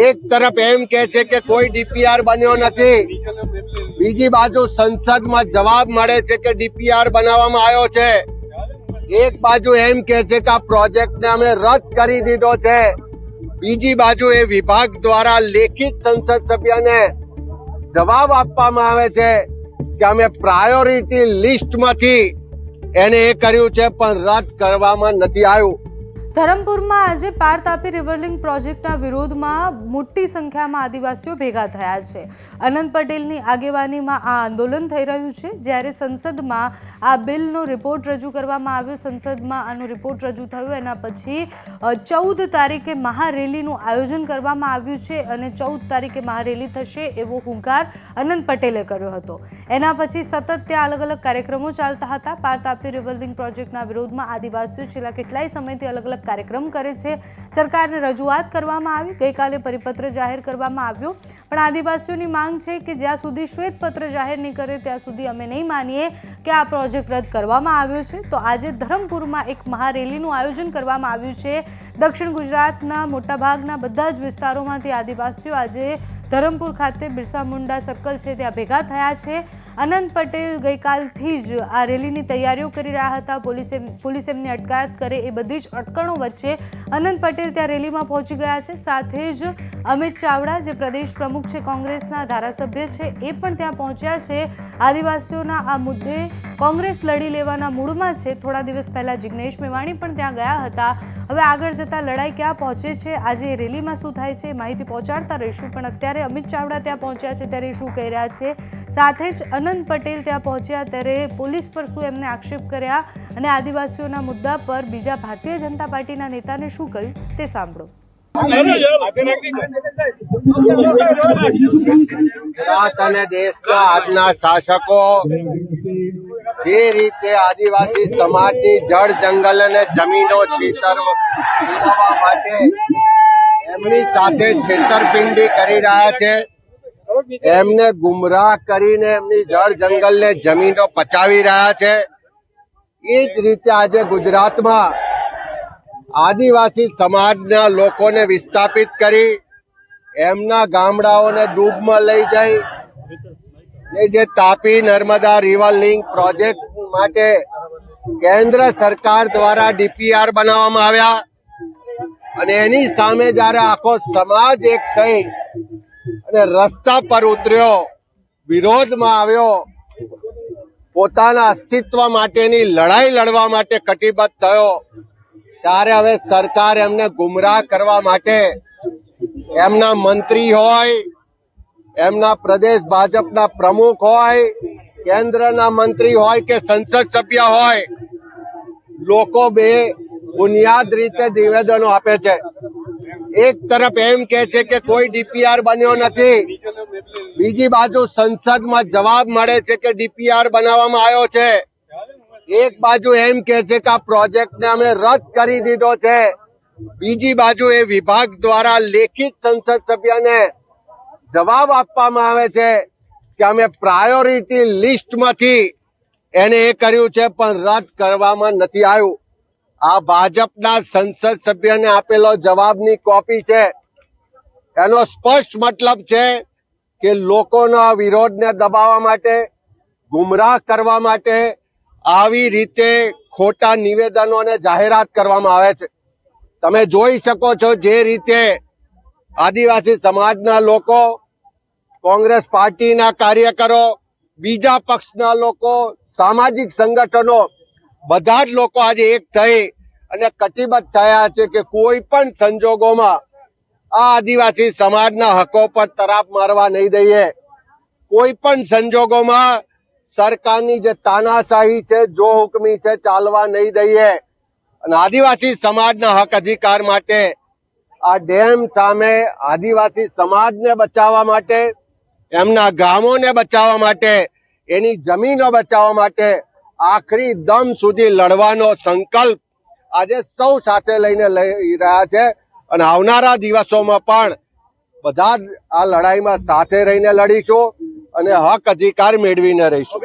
એક તરફ એમ કે છે કે કોઈ ડીપીઆર બન્યો નથી. બીજી બાજુ સંસદમાં જવાબ મળે છે કે ડીપીઆર બનાવવામાં આવ્યો છે. એક બાજુ એમ કે છે કે આ પ્રોજેક્ટને અમે રદ કરી દીધો છે. બીજી બાજુ એ વિભાગ દ્વારા લેખિત સંસદ સભ્યને જવાબ આપવામાં આવે છે કે અમે પ્રાયોરિટી લિસ્ટમાંથી એને એ કર્યું છે, પણ રદ કરવામાં નથી આવ્યું. ધરમપુરમાં આજે પાર તાપી રિવરલિંગ પ્રોજેક્ટના વિરોધમાં મોટી સંખ્યામાં આદિવાસીઓ ભેગા થયા છે. અનંત પટેલની આગેવાનીમાં આ આંદોલન થઈ રહ્યું છે. જ્યારે સંસદમાં આ બિલનો રિપોર્ટ રજૂ કરવામાં આવ્યો, સંસદમાં આનો રિપોર્ટ રજૂ થયો, એના પછી ચૌદ તારીખે મહારેલીનું આયોજન કરવામાં આવ્યું છે અને ચૌદ તારીખે મહારેલી થશે એવો હુંકાર અનંત પટેલે કર્યો હતો. એના પછી સતત ત્યાં અલગ અલગ કાર્યક્રમો ચાલતા હતા. પાર તાપી રિવરલિંગ પ્રોજેક્ટના વિરોધમાં આદિવાસીઓ છેલ્લા કેટલાય સમયથી અલગ અલગ કાર્યક્રમ કરે છે. સરકારને રજૂઆત કરવામાં આવી. ગઈકાલે પરિપત્ર જાહેર કરવામાં આવ્યો. પણ આદિવાસીઓની માંગ છે કે જ્યાં સુધી શ્વેતપત્ર જાહેર નહીં કરે, ત્યાં સુધી અમે નહીં માનીએ કે આ પ્રોજેક્ટ રદ કરવામાં આવ્યો છે. તો આજે ધરમપુરમાં એક મહારેલીનું આયોજન કરવામાં આવ્યું છે. દક્ષિણ ગુજરાતના મોટાભાગના બધા જ વિસ્તારોમાંથી આદિવાસીઓ આજે ધરમપુર ખાતે બિરસા મુંડા સર્કલ છે, ત્યાં ભેગા થયા છે. અનંત પટેલ ગઈકાલથી જ આ રેલીની તૈયારીઓ કરી રહ્યા હતા. પોલીસે, પોલીસ એમની અટકાયત કરે એ બધી જ અટકણો વચ્ચે અનંત પટેલ ત્યાં રેલીમાં પહોંચી ગયા છે. સાથે જ અમિત ચાવડા, જે પ્રદેશ પ્રમુખ છે, કોંગ્રેસના ધારાસભ્ય છે, એ પણ ત્યાં પહોંચ્યા છે. આદિવાસીઓના આ મુદ્દે કોંગ્રેસ લડી લેવાના મૂડમાં છે. થોડા દિવસ પહેલા જિગ્નેશ મેવાણી પણ ત્યાં ગયા હતા. હવે આગળ જતા લડાઈ ક્યાં પહોંચે છે? આજે રેલીમાં શું થાય છે માહિતી પહોંચાડતા રહીશું. પણ અત્યારે અમિત ચાવડા ત્યાં પહોંચ્યા છે ત્યારે શું કહી રહ્યા છે? સાથે જ અનંત પટેલ ત્યાં પહોંચ્યા ત્યારે પોલીસ પર શું એમને આક્ષેપ કર્યા? અને આદિવાસીઓના મુદ્દા પર બીજા ભારતીય જનતા પાર્ટીના નેતાને શું કહ્યું તે સાંભળો. ગુજરાત અને દેશના આજના શાસકો જે રીતે આદિવાસી સમાજની જળ જંગલ અને જમીનો છીતરવા માટે એમની સાથે છેતરપિંડી કરી રહ્યા છે. એમને ગુમરાહ કરીને એમની જળ જંગલ ને જમીનો પચાવી રહ્યા છે. એ જ રીતે આજે ગુજરાતમાં આદિવાસી સમાજના લોકોને વિસ્થાપિત કરી એમના ગામડાઓને ડૂબમાં લઈ જઈ ને જે Tapi Narmada river link project માટે કેન્દ્ર સરકાર દ્વારા ડીપીઆર બનાવવામાં આવ્યા. અને એની સામે જયારે આખો સમાજ એક થઈ અને રસ્તા પર ઉતર્યો, વિરોધમાં આવ્યો, પોતાના અસ્તિત્વ માટેની લડાઈ લડવા માટે કટિબદ્ધ થયો, ત્યારે હવે સરકાર એમને ગુમરાહ કરવા માટે એમના મંત્રી હોય એમના પ્રદેશ ભાજપના પ્રમુખ હોય, કેન્દ્રના મંત્રી હોય કે સંસદ સભ્ય હોય, લોકો બે બુનિયાદ રીતે નિવેદનો આપે છે. એક તરફ એમ કે છે કે કોઈ ડીપીઆર બન્યો નથી. બીજી બાજુ સંસદમાં જવાબ મળે છે કે ડીપીઆર બનાવવામાં આવ્યો છે. એક બાજુ એમ કે છે કે આ પ્રોજેક્ટને અમે રદ કરી દીધો છે. બીજી બાજુ એ વિભાગ દ્વારા લેખિત સંસદ સભ્યને જવાબ આપવામાં આવે છે કે અમે પ્રાયોરિટી લિસ્ટમાંથી એને એ કર્યું છે, પણ રદ કરવામાં નથી આવ્યું. આ ભાજપના સંસદ સભ્યને આપેલો જવાબની કોપી છે. એનો સ્પષ્ટ મતલબ છે કે લોકોના વિરોધને દબાવવા માટે, ગુમરાહ કરવા માટે આવી રીતે ખોટા નિવેદનો અને જાહેરાત કરવામાં આવે છે. તમે જોઈ શકો છો જે રીતે આદિવાસી સમાજના લોકો કોંગ્રેસ પાર્ટીના કાર્યકરો, બીજા પક્ષના લોકો, સામાજિક સંગઠનો, બધા જ લોકો આજે એક થઈ અને કટિબદ્ધ થયા છે કે કોઈ પણ સંજોગોમાં આ આદિવાસી સમાજના હકો પર તરાપ મારવા નહીં દઈએ. કોઈ પણ સંજોગોમાં સરકારની જે તાનાશાહી છે, જો હુકમી છે, ચાલવા નહીં દઈએ. અને આદિવાસી સમાજના હક અધિકાર માટે આ ડેમ સામે આદિવાસી સમાજને બચાવવા માટે એમના ગામોને બચાવવા માટે, એની જમીનો બચાવવા માટે આખરી દમ સુધી લડવાનો સંકલ્પ આજે સૌ સાથે લઈને લઈ રહ્યા છે. અને આવનારા દિવસોમાં પણ બધા જ આ લડાઈમાં સાથે રહીને લડીશું અને હક અધિકાર મેળવીને રહીશું.